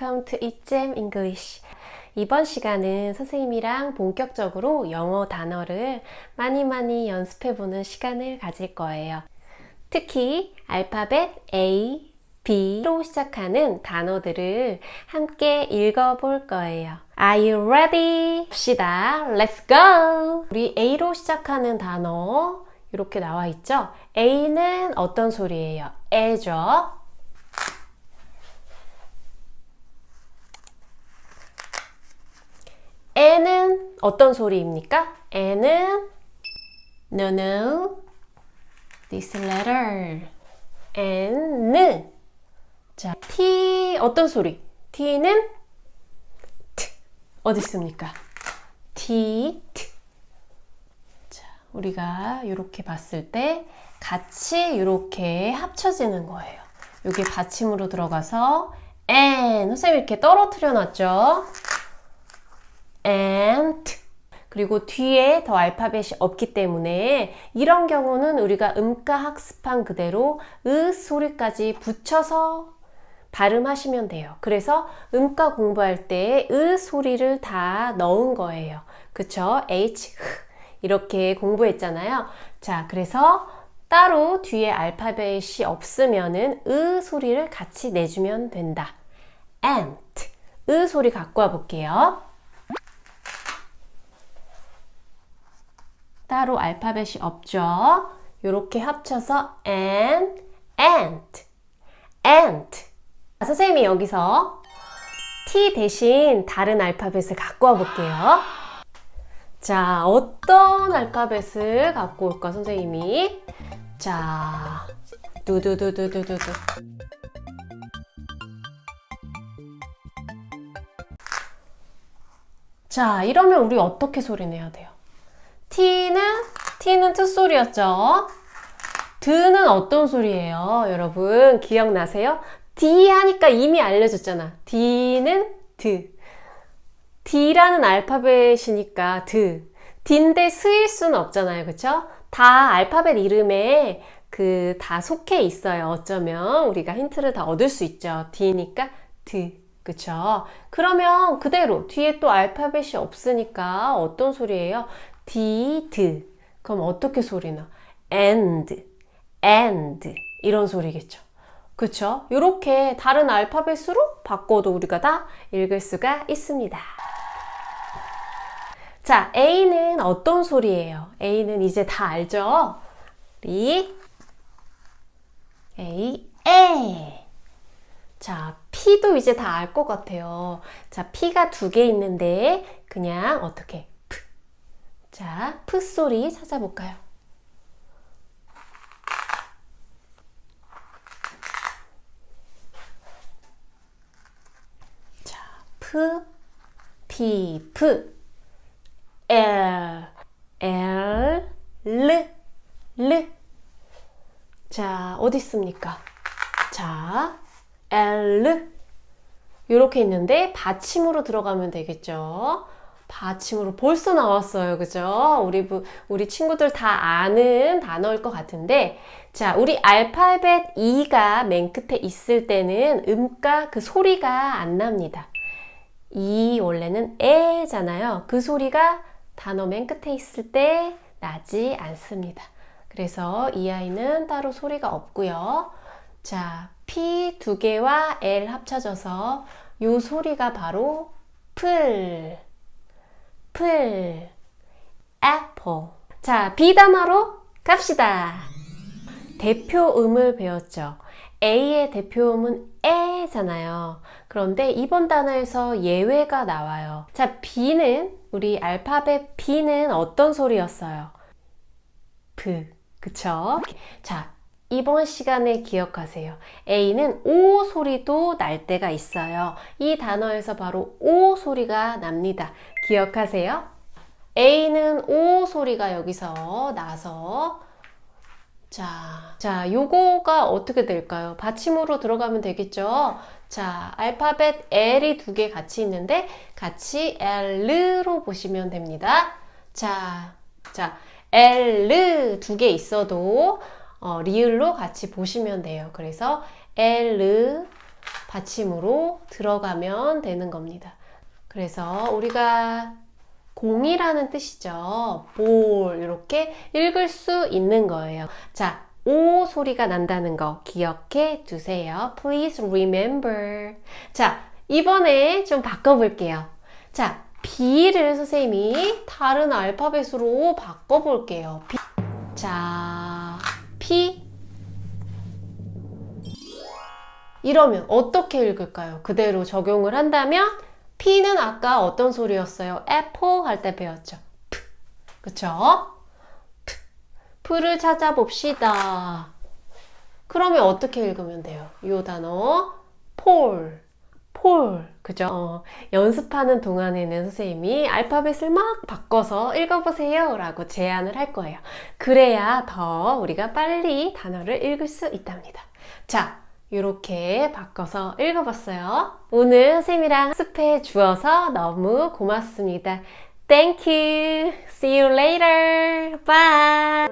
Welcome to 이잼 English. 이번 시간은 선생님이랑 본격적으로 영어 단어를 많이 많이 연습해보는 시간을 가질 거예요. 특히 알파벳 A, B로 시작하는 단어들을 함께 읽어볼 거예요. Are you ready? 봅시다. Let's go! 우리 A로 시작하는 단어 이렇게 나와 있죠? A는 어떤 소리예요? 에죠. 에는 어떤 소리입니까? 에는 no no this letter n는 자 T 어떤 소리? T는 T 어디 있습니까? T T 자 우리가 이렇게 봤을 때 같이 이렇게 합쳐지는 거예요. 이게 받침으로 들어가서 N 선생님 이렇게 떨어뜨려 놨죠? And 그리고 뒤에 더 알파벳이 없기 때문에 이런 경우는 우리가 음가 학습한 그대로 으 소리까지 붙여서 발음하시면 돼요. 그래서 음가 공부할 때 으 소리를 다 넣은 거예요. 그쵸? H, 흐 이렇게 공부했잖아요. 자, 그래서 따로 뒤에 알파벳이 없으면은 으 소리를 같이 내주면 된다. and 으 소리 갖고 와 볼게요. 따로 알파벳이 없죠. 이렇게 합쳐서 and, and, and. 선생님이 여기서 T 대신 다른 알파벳을 갖고 와 볼게요. 자, 어떤 알파벳을 갖고 올까, 선생님이? 자, 두두두두두두두. 자, 이러면 우리 어떻게 소리 내야 돼요? T는 T는 뜻소리였죠. 드는 어떤 소리예요, 여러분? 기억나세요? D 하니까 이미 알려줬잖아. D는 드. D라는 알파벳이니까 드. D인데 스일 수는 없잖아요, 그쵸? 다 알파벳 이름에 그 다 속해 있어요. 어쩌면 우리가 힌트를 다 얻을 수 있죠. D니까 드. 그쵸? 그러면 그대로 뒤에 또 알파벳이 없으니까 어떤 소리예요? Did. 그럼 어떻게 소리나? and, and 이런 소리겠죠. 그쵸? 이렇게 다른 알파벳 으로 바꿔도 우리가 다 읽을 수가 있습니다. 자, A는 어떤 소리예요? A는 이제 다 알죠? 우리 A, 에. 자, P도 이제 다 알 것 같아요. 자, P가 두 개 있는데 그냥 어떻게 자, 프 소리 찾아볼까요? 자, 프, 피, 프, 엘, 엘, 르, 르. 자, 어디 있습니까? 자, 엘, 이렇게 있는데 받침으로 들어가면 되겠죠? 받침으로 벌써 나왔어요. 그죠? 우리, 부, 우리 친구들 다 아는 단어일 것 같은데, 자, 우리 알파벳 E가 맨 끝에 있을 때는 음가 그 소리가 안 납니다. E 원래는 에잖아요. 그 소리가 단어 맨 끝에 있을 때 나지 않습니다. 그래서 이 아이는 따로 소리가 없고요. 자, P 두 개와 L 합쳐져서 요 소리가 바로 풀. Apple, apple. 자, 비단어로 갑시다. 대표음을 배웠죠. A의 대표음은 에잖아요. 그런데 이번 단어에서 예외가 나와요. 자, B는 우리 알파벳 B는 어떤 소리였어요? 브, 그쵸? 자, 이번 시간에 기억하세요. A는 O 소리도 날 때가 있어요. 이 단어에서 바로 O 소리가 납니다. 기억하세요? A는 O 소리가 여기서 나서 자, 자, 요거가 어떻게 될까요? 받침으로 들어가면 되겠죠? 자, 알파벳 L이 두 개 같이 있는데 같이 L로 보시면 됩니다. 자, 자, L 두 개 있어도 어, 리을로 같이 보시면 돼요. 그래서 L, 받침으로 들어가면 되는 겁니다. 그래서 우리가 공이라는 뜻이죠. 볼 이렇게 읽을 수 있는 거예요. 자, 오 소리가 난다는 거 기억해 두세요. Please remember. 자, 이번에 좀 바꿔볼게요. 자, B를 선생님이 다른 알파벳으로 바꿔볼게요. B. 자, P. 이러면 어떻게 읽을까요? 그대로 적용을 한다면 P는 아까 어떤 소리였어요? apple 할 때 배웠죠. P. 그쵸? P. P를 찾아봅시다. 그러면 어떻게 읽으면 돼요? 이 단어 폴, 폴, 그죠? 어, 연습하는 동안에는 선생님이 알파벳을 막 바꿔서 읽어보세요 라고 제안을 할 거예요. 그래야 더 우리가 빨리 단어를 읽을 수 있답니다. 자, 이렇게 바꿔서 읽어봤어요. 오늘 선생님이랑 습해 주어서 너무 고맙습니다. Thank you. See you later. Bye.